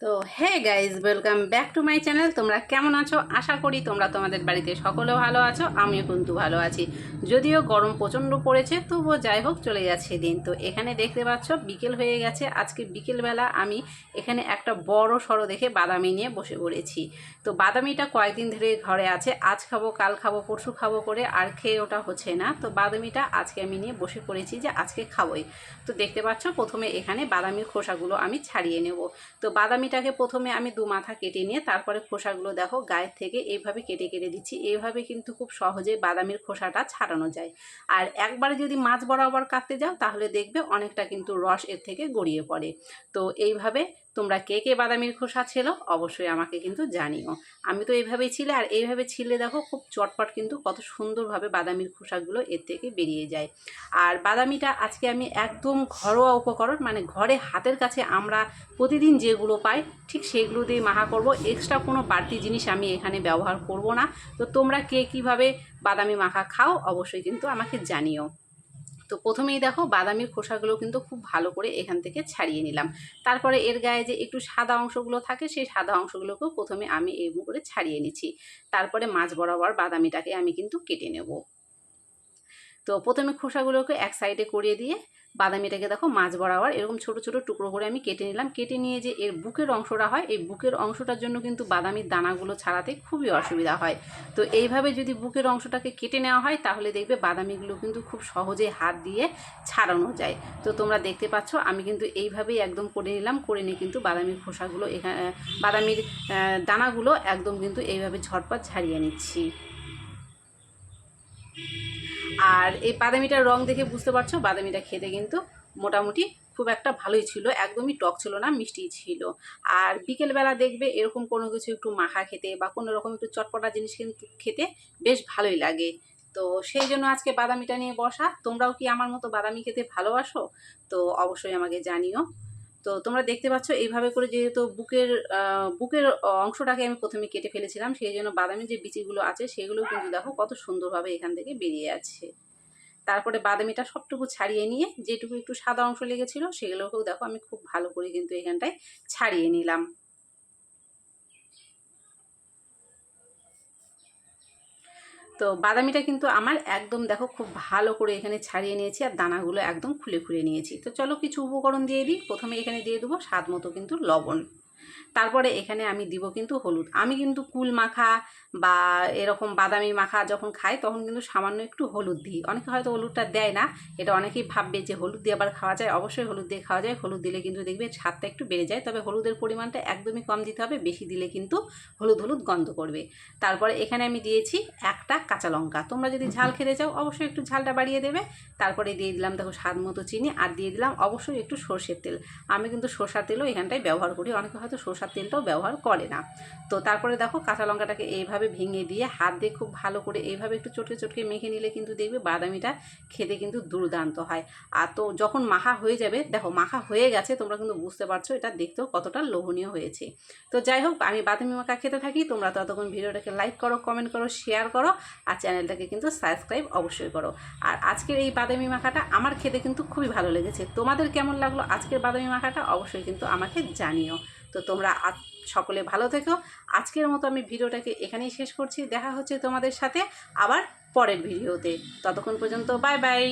তো hey guys welcome back to my channel তোমরা কেমন আছো? আশা করি তোমরা তোমাদের বাড়িতে সকলেও ভালো আছো, আমিও কিন্তু ভালো আছি। যদিও গরম প্রচণ্ড পড়েছে, তবুও যাই হোক, চলে যাচ্ছে দিন। তো, এখানে দেখতে পাচ্ছ, বিকেল হয়ে গেছে। আজকে বিকেলবেলা আমি এখানে একটা বড় সড়ো দেখে বাদামি নিয়ে বসে পড়েছি। তো, বাদামিটা কয়েকদিন ধরে ঘরে আছে। আজ খাব, কাল খাব, পরশু খাব করে আর খেয়ে ওটা হচ্ছে না। তো, বাদামিটা আজকে আমি নিয়ে বসে পড়েছি যে আজকে খাবোই। তো, দেখতে পাচ্ছ, প্রথমে এখানে বাদামির খোসাগুলো আমি ছাড়িয়ে নেব। তো বাদামিটাকে প্রথমে আমি দু মাথা কেটে নিয়ে তারপরে খোসাগুলো দেখো গায়ের থেকে এইভাবে কেটে কেটে দিচ্ছি। এইভাবে কিন্তু খুব সহজে বাদামের খোসাটা ছাড়ানো যায়। আর একবারে যদি মাছ বরাবর কাটতে যাও তাহলে দেখবে অনেকটা কিন্তু রস এর থেকে গড়িয়ে পড়ে। তো এইভাবে তোমরা কে কে বাদামির খোসা ছিল অবশ্যই আমাকে কিন্তু জানিও। আমি তো এইভাবেই ছিলে, আর এইভাবে ছিলে দেখো খুব চটপট কিন্তু কত সুন্দরভাবে বাদামির খোসাগুলো এর থেকে বেরিয়ে যায়। আর বাদামিটা আজকে আমি একদম ঘরোয়া উপকরণ মানে ঘরে হাতের কাছে আমরা প্রতিদিন যেগুলো পাই, ঠিক সেগুলো দিয়ে মাখা করব। এক্সট্রা কোনো বাড়তি জিনিস আমি এখানে ব্যবহার করব না। তো তোমরা কে কীভাবে বাদামি মাখা খাও অবশ্যই কিন্তু আমাকে জানিও। তো প্রথমেই দেখো বাদামির খোসাগুলো কিন্তু খুব ভালো করে এখান থেকে ছাড়িয়ে নিলাম। তারপরে এর গায়ে যে একটু সাদা অংশগুলো থাকে, সেই সাদা অংশগুলোকেও প্রথমে আমি এরকম করে ছাড়িয়ে নিচ্ছি। তারপরে মাছ বরাবর বাদামিটাকে আমি কিন্তু কেটে নেব। তো প্রথমে খোসাগুলোকে এক সাইডে করিয়ে দিয়ে বাদামিটাকে দেখো মাছ বরাবর এরকম ছোট ছোট টুকরো করে আমি কেটে নিলাম। কেটে নিয়ে যে এর বুকের অংশটা হয়, এই বুকের অংশটার জন্য কিন্তু বাদামির দানাগুলো ছাড়াতে খুবই অসুবিধা হয়। তো এইভাবে যদি বুকের অংশটাকে কেটে নেওয়া হয়, তাহলে দেখবে বাদামিগুলো কিন্তু খুব সহজে হাত দিয়ে ছাড়ানো যায়। তো তোমরা দেখতে পাচ্ছ, আমি কিন্তু এইভাবেই একদম করে নিলাম। করে নিয়ে কিন্তু বাদামির খোসাগুলো এখানে বাদামির দানাগুলো একদম কিন্তু এইভাবে ঝটপট ছাড়িয়ে নিচ্ছি। আর এই বাদামিটার রং দেখে বুঝতে পারছ, বাদামিটা খেতে কিন্তু মোটামুটি খুব একটা ভালোই ছিল, একদমই টক ছিল না, মিষ্টি ছিল। আর বিকেলবেলা দেখবে এরকম কোনো কিছু একটু মাখা খেতে বা কোনো রকম একটু চটপটা জিনিস কিন্তু খেতে বেশ ভালোই লাগে। তো সেই জন্য আজকে বাদামিটা নিয়ে বসা। তোমরাও কি আমার মতো বাদামি খেতে ভালোবাসো? তো অবশ্যই আমাকে জানিও। তো তোমরা দেখতে পাচ্ছ এইভাবে করে যেহেতু বুকের বুকের অংশটাকে আমি প্রথমে কেটে ফেলেছিলাম, সেই জন্য বাদামি যে বিচিগুলো আছে সেগুলো কিন্তু দেখো কত সুন্দরভাবে এখান থেকে বেরিয়ে আছে। তারপরে বাদামিটা সবটুকু ছাড়িয়ে নিয়ে যেটুকু একটু সাদা অংশ লেগেছিল সেগুলোকেও দেখো আমি খুব ভালো করে কিন্তু এখানটায় ছাড়িয়ে নিলাম। তো বাদামিটা কিন্তু আমার একদম দেখো খুব ভালো করে এখানে ছাড়িয়ে নিয়েছি আর দানাগুলো একদম খুলে খুলে নিয়েছি। তো চলো কিছু উপকরণ দিয়ে দিই। প্রথমে এখানে দিয়ে দেবো স্বাদ মতো কিন্তু লবণ। তারপরে এখানে আমি দিব কিন্তু হলুদ। আমি কিন্তু কুল মাখা বা এরকম বাদামি মাখা যখন খাই, তখন কিন্তু সামান্য একটু হলুদ দিই। অনেকে হয়তো হলুদটা দেয় না, এটা অনেকেই ভাববে যে হলুদ দিয়ে আবার খাওয়া যায়। অবশ্যই হলুদ দিয়ে খাওয়া যায়। হলুদ দিলে কিন্তু দেখবে স্বাদটা একটু বেড়ে যায়। তবে হলুদের পরিমাণটা একদমই কম দিতে হবে। বেশি দিলে কিন্তু হলুদ হলুদ গন্ধ করবে। তারপরে এখানে আমি দিয়েছি একটা কাঁচা লঙ্কা। তোমরা যদি ঝাল খেতে চাও, অবশ্যই একটু ঝালটা বাড়িয়ে দেবে। তারপরে দিয়ে দিলাম দেখো স্বাদ মতো চিনি। আর দিয়ে দিলাম অবশ্যই একটু সর্ষের তেল। আমি কিন্তু সর্ষার তেলও এখানটায় ব্যবহার করি। অনেকে হয়তো সর্ষার তেলটাও ব্যবহার করে না। তো তারপরে দেখো কাঁচা লঙ্কাটাকে এইভাবে ভেঙে দিয়ে হাত দিয়ে খুব ভালো করে এইভাবে একটু চটকে চটকে মেখে নিলে কিন্তু দেখবে বাদামিটা খেতে কিন্তু দুর্দান্ত হয়। আর তো যখন মাখা হয়ে যাবে, দেখো মাখা হয়ে গেছে, তোমরা কিন্তু বুঝতে পারছ এটা দেখতেও কতটা লোভনীয় হয়েছে। তো যাই হোক, আমি বাদামি মাখা খেতে থাকি, তোমরা ততক্ষণ ভিডিওটাকে লাইক করো, কমেন্ট করো, শেয়ার করো, আর চ্যানেলটাকে কিন্তু সাবস্ক্রাইব অবশ্যই করো। আর আজকের এই বাদামি মাখাটা আমার খেতে কিন্তু খুবই ভালো লেগেছে। তোমাদের কেমন লাগল আজকের বাদামি মাখাটা অবশ্যই কিন্তু আমাকে জানিও। তো তোমরা সকলে ভালো থেকো। আজকের মতো আমি ভিডিওটাকে এখানেই শেষ করছি। দেখা হচ্ছে তোমাদের সাথে আবার পরের ভিডিওতে। ততক্ষণ পর্যন্ত বাই বাই।